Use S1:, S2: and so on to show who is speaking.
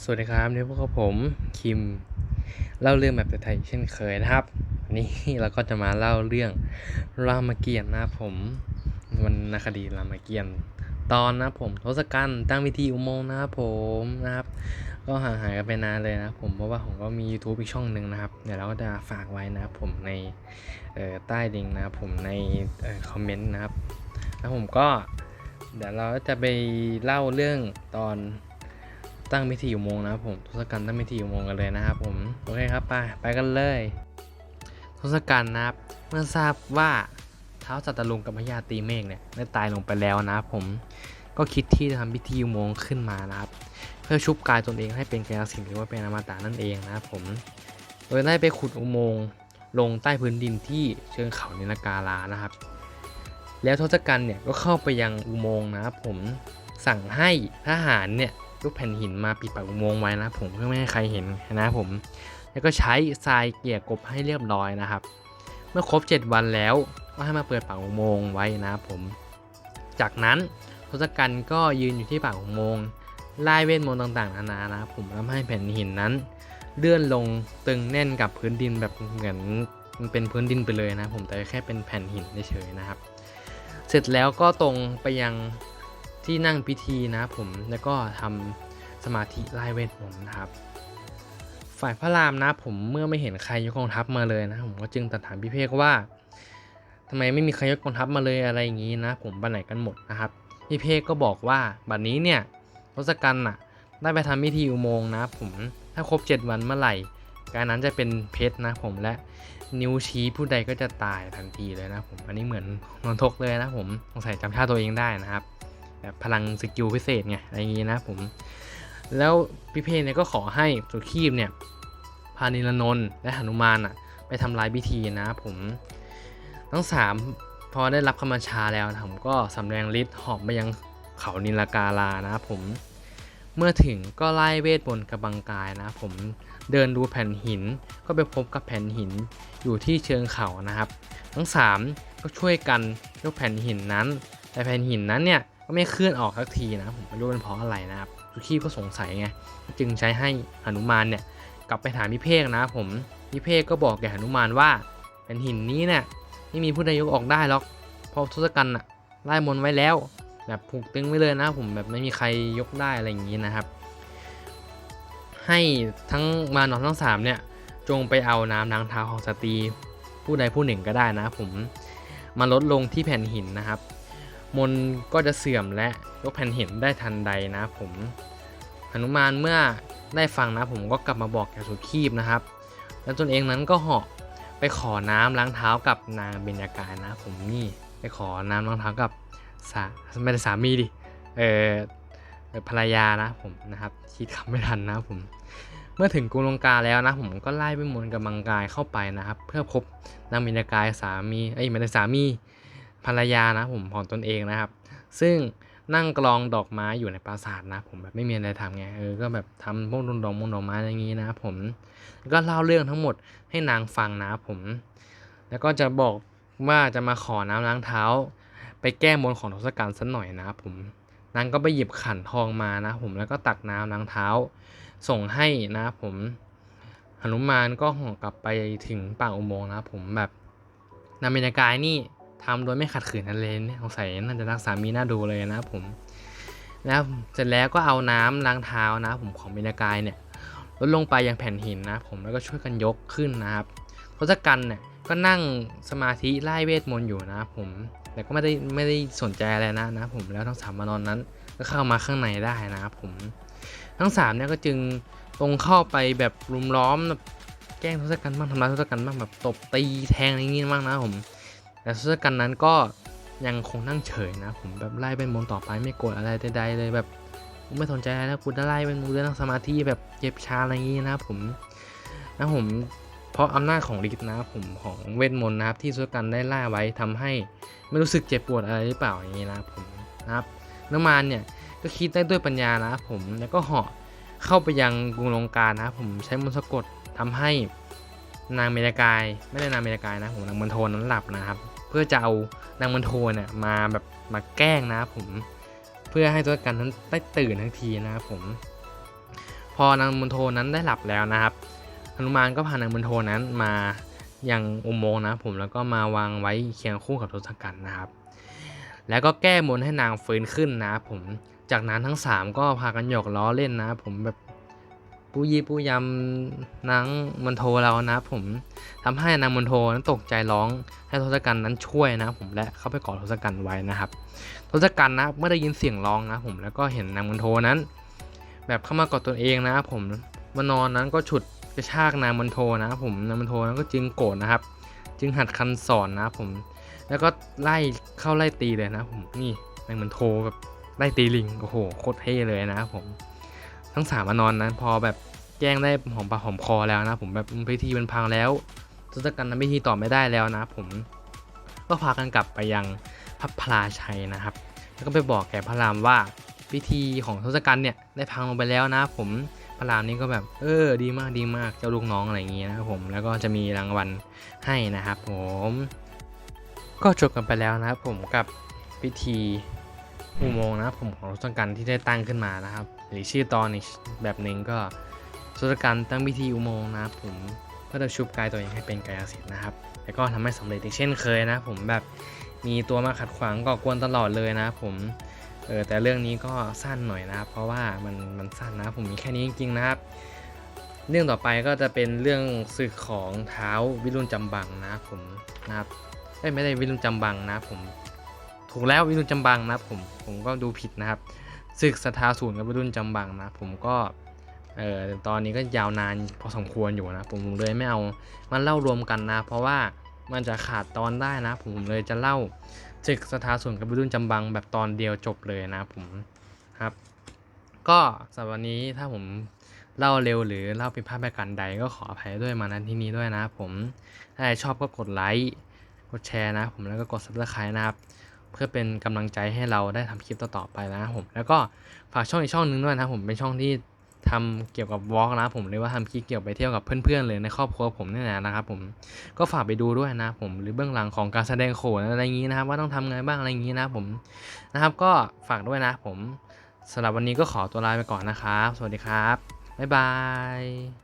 S1: สวัสดีครับนี่พวกบผมคิมเล่าเรื่องแบบไทยเช่นเคยนะครับวันนี้เราก็จะมาเล่าเรื่องรามเกียรติ์นะครับผมวันนคดีรามเกียรติ์ตอนนะครับผมทศกัณฐ์ตั้งวิธีอุโมงค์นะครับผมนะครับ ก็ห่างหายกันไปนานเลยนะครับผมเพราะว่าผมก็มี YouTube อีกช่องหนึ่งนะครับ เดี๋ยวเราก็จะฝากไว้นะครับผมในใต้ลิงนะครับผมในออคอมเมนต์นะครับแล้วผมก็เดี๋ยวเราจะไปเล่าเรื่องตอน ตั้งพิธีอุโมงค์นะครับผมทศกัณฐ์ตั้งพิธีอุโมงค์กันเลยนะครับผมโอเคครับไปไปกันเลยทศกัณฐ์นะครับเมื่อทราบว่าเท้าสัตตลุงกับพญาตีเมฆเนี่ยได้ตายลงไปแล้วนะครับผมก็คิดที่จะทำพิธีอุโมงค์ขึ้นมานะครับ เพื่อชุบกายตนเองให้เป็นกายสิทธิ์หรือว่าเป็นอมตะนั่นเองนะครับผมโดยได้ไปขุดอุโมงค์ลงใต้พื้นดินที่เชิงเขานิลกาลานะครับ แล้วทศกัณฐ์เนี่ยก็เข้าไปยังอุโมงค์นะครับผมสั่งให้ทหารเนี่ย รูปแผ่นหินมาปิดปากอุโมงค์ไว้นะผมเพื่อไม่ให้ใครเห็นนะผม แล้วก็ใช้ทรายเกลี่ยกบให้เรียบร้อยนะครับ เมื่อครบ 7 วันแล้วก็ให้มาเปิดปากอุโมงค์ไว้นะผม จากนั้นทศกัณฐ์ก็ยืนอยู่ที่ปากอุโมงค์ไล่เวทมนต์ต่างๆนานานะผมทำให้แผ่นหินนั้น เลื่อนลงตึงแน่นกับพื้นดินแบบเหมือนมันเป็นพื้นดินไปเลยนะ ผมแต่แค่เป็นแผ่นหินเฉยๆนะครับ เสร็จแล้วก็ตรงไปยัง ที่นั่งพิธีนะผมแล้วก็ทำสมาธิไล่เวทมนต์นะครับ ฝ่ายพระรามนะผมเมื่อไม่เห็นใครยกกองทัพมาเลยนะผมก็จึงตัดถามพี่เพกว่าทำไมไม่มีใครยกกองทัพมาเลยอะไรอย่างนี้นะ ผมไปไหนกันหมดนะครับพี่เพกก็บอกว่าบัดนี้เนี่ยทศกัณฐ์น่ะได้ไปทำพิธีอุโมงค์นะผมถ้าครบ 7 วันเมื่อไหร่ การนั้นจะเป็นเพชรนะผมและนิ้วชี้ผู้ใดก็จะตายทันทีเลยนะผมอันนี้เหมือนนนทกเลยนะผมสงสัยจำชาติตัวเองได้นะครับ แบบพลังสกิลพิเศษไงอะไรอย่างงี้นะผม แล้วพิเพศเนี่ยก็ขอให้สุขีบเนี่ยพานิลนนท์และหนุมานอะไปทำลายพิธีนะผมทั้งสามพอได้รับคำบัญชาแล้วผมก็สำแดงฤทธิ์หอบไปยังเขานิลกาลานะผมเมื่อถึงก็ไล่เวทมนกระบังกายนะผมเดินดูแผ่นหินก็ไปพบกับแผ่นหินอยู่ที่เชิงเขานะครับ ทั้งสามก็ช่วยกันยกแผ่นหินนั้น แต่แผ่นหินนั้นเนี่ย ก็ไม่เคลื่อนออกสักทีนะผมไม่รู้เป็นเพราะอะไรนะครับทุกขี้ก็สงสัยไงจึงใช้ให้หนุมานเนี่ยกลับไปถามพี่เพกนะผมพี่เพกก็บอกแกหนุมานว่าแผ่นหินนี้เนี่ยไม่มีผู้ใดยกออกได้หรอกเพราะทศกัณฐ์น่ะไล่มนไว้แล้ว แบบผูกตึงไว้เลยนะผมแบบไม่มีใครยกได้อะไรอย่างนี้นะครับ ให้ทั้งมานอนทั้งสามเนี่ยจงไปเอาน้ำล้างเท้าของสตรีผู้ใดผู้หนึ่งก็ได้นะผมมาลดลงที่แผ่นหินนะครับ มนก็จะเสื่อมและยกแผ่นหินได้ทันใดนะผมหนุมานเมื่อได้ฟังนะผมก็กลับมาบอกแกสุขีบนะครับ แล้วตนเองนั้นก็เหาะไปขอน้ำล้างเท้ากับนางเบญญากายนะ ผมนี่ไปขอน้ำล้างเท้ากับสาไม่ได้สามีดิเออภรรยานะผมนะครับคิดคำไม่ทันนะผม เมื่อถึงกรุงลงกาแล้วนะ ผมก็ไล่ไปมนกับมังกายเข้าไปนะครับ เพื่อพบนางเบญญากายสามีเอ้ยไม่ได้สามี ภรรยานะผมของตนเองนะครับ ซึ่งนั่งกลองดอกไม้อยู่ในปราสาทนะผมแบบไม่มีอะไรทำไงเออก็แบบทำพวกดอกมงดอกไม้อย่างนี้นะผมก็เล่าเรื่องทั้งหมดให้นางฟังนะผม แล้วก็จะบอกว่าจะมาขอน้ำล้างเท้า ไปแก้มนของทศกัณฐ์สักหน่อยนะผมนางก็ไปหยิบขันทองมานะผมแล้วก็ตักน้ำล้างเท้า ส่งให้นะผมหนุมานก็ห่อกลับไปถึงปากอุโมงค์นะผมแบบนางเบญจกายนี่ ทำโดยไม่ขัดขืนนั่นเลยเนี่ยสงสัยน่าจะรักสามีน่าดูเลยนะครับผมนะครับเสร็จแล้วก็เอาน้ำล้างเท้านะผมของเบญจกายเนี่ยลดลงไปยังแผ่นหินนะผมแล้วก็ช่วยกันยกขึ้นนะครับทศกัณฐ์เนี่ยก็นั่งสมาธิไล่เวทมนต์อยู่นะผมแต่ก็ไม่ได้ไม่ได้สนใจอะไรนะนะผมแล้วทั้งสามมานอนนั้นก็เข้ามาข้างในได้นะครับผมทั้งสามเนี่ยก็จึงตรงเข้าไปแบบรุมล้อมแบบแกล้งทศกัณฐ์บ้างทำร้ายทศกัณฐ์บ้างแบบตบตีแทงอะไรอย่างงี้บ้างนะผม แต่ทศกัณฐ์นั้นก็ยังคงนั่งเฉยนะ ผมแบบไล่เป็นมนต์ต่อไปไม่โกรธอะไรใดๆเลยแบบกูไม่สนใจอะไรแล้วกูจะไล่เป็นมูเรื่องสมาธิแบบเจ็บชาอะไรอย่างงี้นะผมนะผมเพราะอำนาจของฤทธิ์นะผมของเวทมนต์นะครับที่ทศกัณฐ์ได้ล่าไว้ทำให้ไม่รู้สึกเจ็บปวดอะไรหรือเปล่าอย่างนี้นะผมนะครับน้ำมานเนี่ยก็คิดได้ด้วยปัญญานะผมแล้วก็เหาะเข้าไปยังกรุงลงกานะผมใช้มนต์สะกดทำให้นางเมรกาย ไม่ได้นางเมรกายนะผมนางมณฑลนั้นหลับนะครับ เพื่อจะเอานางมณฑลเนี่ยมาแบบมาแกล้งนะผมเพื่อให้ตัวกันนั้นได้ตื่นทันทีนะครับผม พอนางมณโฑนั้นได้หลับแล้วนะครับหนุมานก็พานางมณโฑนั้นมาอยังอุโมงค์นะผมแล้วก็มาวางไว้เคียงคู่กับทศกัณฐ์นะครับ แล้วก็แก้มนให้นางฟื้นขึ้นนะผม จากนั้นทั้ง 3 ก็พากันหยอกล้อเล่นนะผมแบบ ปูยีปูยำนางมณโฑเรานะผมทำให้นางมณโฑนั้นตกใจร้องให้ทศกัณฐ์นั้นช่วยนะผมและเข้าไปกอดทศกัณฐ์ไว้นะครับทศกัณฐ์นะเมื่อได้ยินเสียงร้องนะผมแล้วก็เห็นนางมณโฑนั้น แบบเข้ามากอดตนเองนะผมวานอนนั้นก็ฉุดกระชากนางมณโฑนะผมนางมณโฑนั้นก็จึงโกรธนะครับ จึงหัดคันสอนนะผม แล้วก็ไล่เข้าไล่ตีเลยนะผมนี่นางมณโฑแบบไล่ตีลิงโอ้โหโคตรเท่เลยนะผม ทั้งสามมานอนนั้นพอแบบแกล้งได้หอมปากหอมคอแล้วนะ ผมแบบพิธีมันพังแล้วทศกัณฐ์ทำพิธีต่อไม่ได้แล้วนะ ผมก็พากันกลับไปยังพระพลาชัยนะครับ แล้วก็ไปบอกแก่พระรามว่าพิธีของทศกัณฐ์เนี่ยได้พังลงไปแล้วนะ ผมพระรามนี่ก็แบบ เออ ดีมากดีมากเจ้าลูกน้องอะไรอย่างงี้ยนะครับผมแล้วก็จะมีรางวัลให้นะครับ ผม ก็จบกันไปแล้วนะครับ ผมกับพิธีอุโมงค์นะครับผมของทศกัณฐ์ที่ได้ตั้งขึ้นมานะครับ หรือชื่อตอนอีกแบบหนึ่งก็ทศกัณฐ์ตั้งพิธีอุโมงค์นะผมเพื่อจะชุบกายตัวเองให้เป็นกายสิทธิ์นะครับแต่ก็ทำให้สำเร็จอีกเช่นเคยนะ ผมแบบมีตัวมาขัดขวางก่อกวนตลอดเลยนะ ผมเออแต่เรื่องนี้ก็สั้นหน่อยนะครับ เพราะว่ามันมันสั้นนะผมมีแค่นี้จริงๆนะครับ เรื่องต่อไปก็จะเป็นเรื่องศึกของเท้าวิรุณจำบังนะผมนะครับไม่ได้วิรุณจำบังนะผมถูกแล้ววิรุณจำบังนะผมผมก็ดูผิดนะครับ ศึกสถาศูนย์กับรุณจำบังนะ ผมก็เอ่อตอนนี้ก็ยาวนานพอสมควรอยู่นะ ผมเลยไม่เอามาเล่ารวมกันนะ เพราะว่ามันจะขาดตอนได้นะ ผมเลยจะเล่าศึกสถาศูนย์กับรุณจำบังแบบตอนเดียวจบเลยนะผมครับ ก็สำหรับวันนี้ถ้าผมเล่าเร็วหรือเล่าผิดพลาดประการใดก็ขออภัยด้วยมาณที่นี้ด้วยนะผมถ้าใครชอบก็กดไลค์กดแชร์นะ ผมแล้วก็กด subscribe นะครับ เพื่อเป็นกำลังใจให้เราได้ทำคลิปต่อๆไปนะครับผมแล้วก็ฝากช่องอีกช่องหนึงด้วยนะครับผมเป็นช่องที่ทำเกี่ยวกับวอล์กนะผมเรียกว่าทำคลิปเกี่ยวไปเที่ยวกับเพื่อนๆเลยในครอบครัวผมนี่แหละนะครับผมก็ฝากไปดูด้วยนะผมหรือเบื้องหลังของการแสดงโขนอะไรอย่างนี้นะครับ ว่าต้องทำไงบ้างอะไรอย่างนี้นะผมนะครับก็ฝากด้วยนะผมสำหรับวันนี้ก็ขอตัวลาไปก่อนนะครับ สวัสดีครับบ๊ายบาย